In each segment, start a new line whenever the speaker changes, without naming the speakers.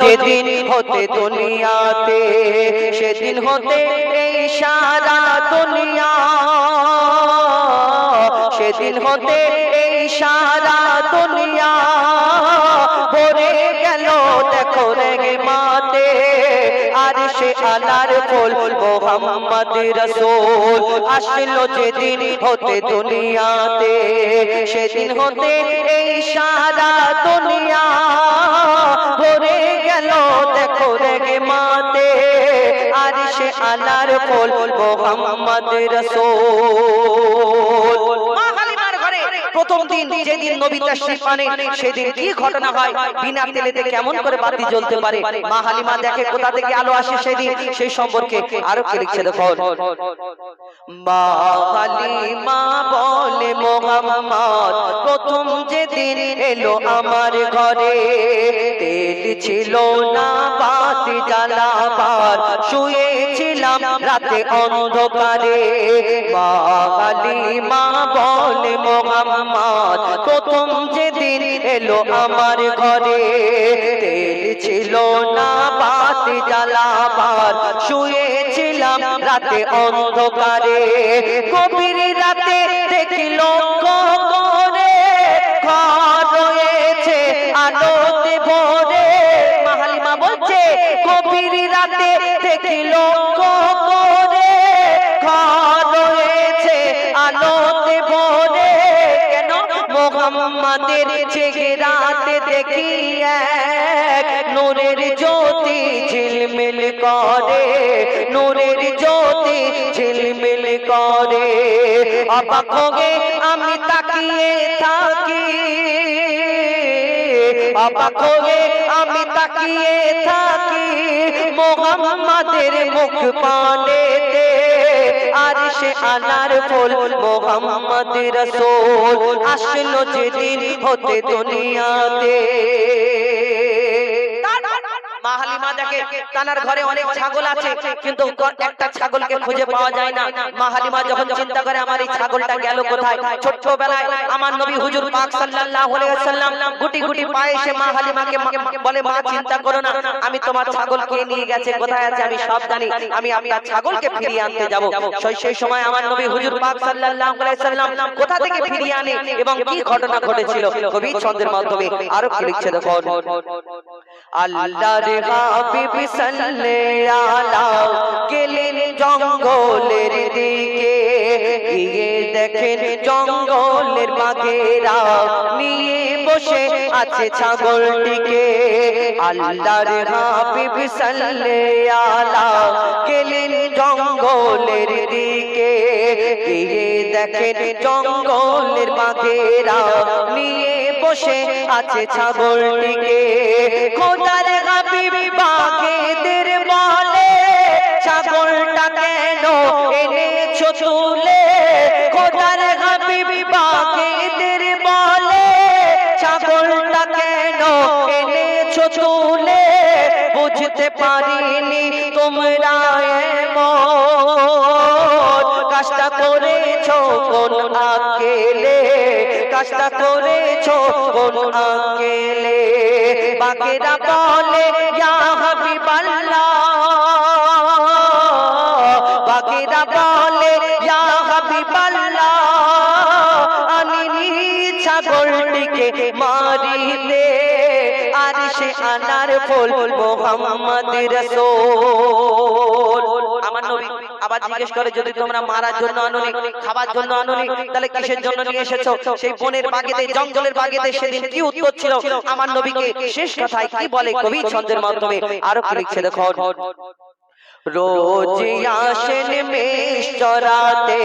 যেদিন হতে দুনিয়াতে সেদিন হতে এই সারা দুনিয়া। সেদিন হতে এই সারা আলার ফুল মোহাম্মদ রসুল, আসলো যেদিন হতে দুনিয়াতে, সেদিন হতে এই সারা দুনিয়া ভরে গেল, দেখো রেগে মাতে। আর সে আলার ফুল মোহাম্মদ রসুল। প্রথম দিন, যেদিন নবী তাশরীফ আনে সেদিন কি ঘটনা হয়? বিনা তেলেতে কেমন করে বাতি জ্বলতে পারে? মা হালিমা দেখে কোথা থেকে আলো আসে সেদিন? সেই সম্পর্কে আরও কি লিখছে দেখো মা হালিমা বলে, মোহাম্মদ, প্রথম যেদিন এলো আমার ঘরে, তেল ছিল না, বাতি জ্বালাবার শুয়েছিলাম রাতে অন্ধকারে মা বলে, মোহাম্মদ, প্রথম যেদিন এলো আমার ঘরে, তেল ছিল না, বাতি জ্বালাবার শুয়েছিলাম রাতে অন্ধকারে। গভীর রাতে দেখিল করে ঘর রয়েছে আলোতে মাহালিমা বলছে, গভীর রাতে দেখিল দেখি এক নূরের জ্যোতি ঝিলমিল করে, নূরের জ্যোতি ঝিলমিল করে। অবাক হয়ে আমি তাকিয়ে থাকি, অবাক আমি তাকিয়ে থাকি। মোহাম্মদের মুখ পানেতে সে আনার ফুল মোহাম্মদ রসুল। আসলো যেদিন হতে দুনিয়াতে। মা হালিমা দেখে তানার ঘরে অনেক ছাগল আছে, কিন্তু একটা ছাগলকে খুঁজে পাওয়া যায় না। মা হালিমা যখন চিন্তা করে, আমার এই ছাগলটা গেল কোথায়? ছোট্ট বেলায় আমার নবী হুজুর পাক সাল্লাল্লাহু আলাইহি ওয়াসাল্লাম গুটি গুটি পায়ে এসে মা হালিমাকে বলে, মা, চিন্তা করো না, আমি তোমার ছাগলকে নিয়ে গেছে, কোথায় আছে আমি সব জানি, আমি আপনার ছাগলকে ফিরিয়ে আনতে যাব। সেই সেই সময় আমার নবী হুজুর পাক সাল্লাল্লাহু আলাইহি ওয়াসাল্লাম কোথা থেকে ফিরিয়ে আনে এবং কি ঘটনা ঘটেছিল? কবি ছন্দের মাধ্যমে আরও কি লিখছে দেখো আল্লাহর হাবিব সাল্লাল্লাহু আলা গেলেন জঙ্গলের দিকে গিয়ে দেখেন জঙ্গলের বাঘেরা নিয়ে বসে আছে ছাগলটিকে আল্লাহর হাবিব সাল্লাল্লাহু আলা গেলেন জঙ্গলের দিকে গিয়ে দেখেন জঙ্গলের বাঘেরা নিয়ে বসে আছে ছাগলটিকে। খোদার হাবিব বাঘেদের বলে, ছাগলটা কেন এনেছো তুলে? খোদার হাবিব বাঘেদের বলে, ছাগলটা কেন এনেছো তুলে? বুঝতে পারিনি তোমরা এমন কাজটা করেছ কোন আকেলে। কাজটা করেছ কোন আকেলে বাকেরা বলে ইয়া হাবিবাল্লাহ। বাকেরা বলে ইয়া হাবিবাল্লাহ। আনিনি ছাগলটিকে মারিতে আর সে আনার ফুল মোহাম্মদ রসুল। আমার নবী আবার জিজ্ঞেস করে যদি তোমরা মারার জন্য আনুনি খাবার জন্য আনুনি তাহলে কিসের জন্য নিয়ে এসেছ? সেই বনের বাগেতে জঙ্গলের বাগেতে সেদিন কি উত্তর ছিল? আমার নবীকে শেষ কথায় কি বলে? কবি ছন্দের মাধ্যমে আরও কি লিখছে দেখো। রোজ আসেন মেষ চরাতে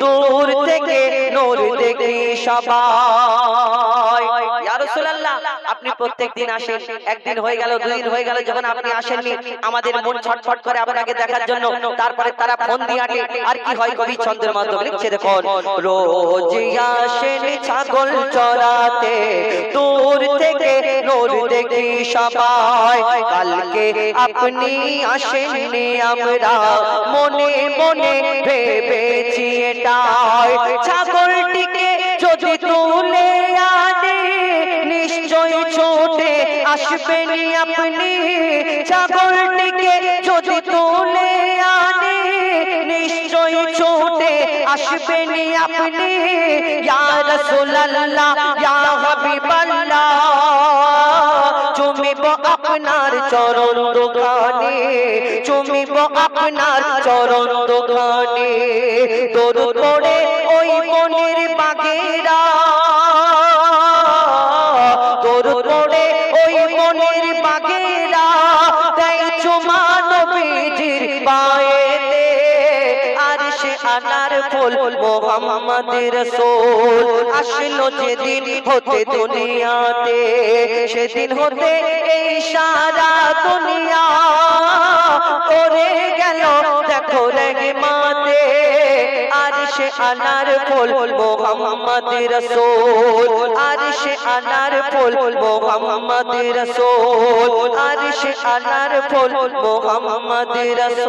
দূর থেকে নূর দেখি সবাই। ইয়া রাসূলুল্লাহ আপনি প্রত্যেক দিন আসেন। একদিন হয়ে গেল দুই দিন হয়ে গেল, যখন আপনি আসেননি, আমাদের মন ছটফট করে আপনাকে দেখার জন্য, তারপরে তারা ফোন দিয়ে আটে। আর কি হয় কবি ছন্দের মাধ্যমে? লিখছে দেখুন, রোজ আসেন ছাগল চরাতে দূর থেকে নূর দেখি সবাই। কালকে আপনি আসেননি আমরা, মনে মনে ভেবেছি এটাই। ছাগলটিকে যদি তুলে আপনি ছাগলটিকে যদি তুলে আনে নিশ্চয় ছোটে আপনি। চুমিব আপনার চরণ দোকানে, চুমিব আপনার চরণ দোকানে। তোর পড়ে ওই মনের আনার ফুল মোহাম্মদ রসুল আসলো যেদিন হতে দুনিয়াতে, সেদিন হতে এই সারা দুনিয়া। করে গেল, দেখো রেগে মাতে আর সে আনার ফুল মোহাম্মদ রসুল আর সে আনার ফুল মোহাম্মদ রসুল আর সে আনার ফুল মোহাম্মদ রসুল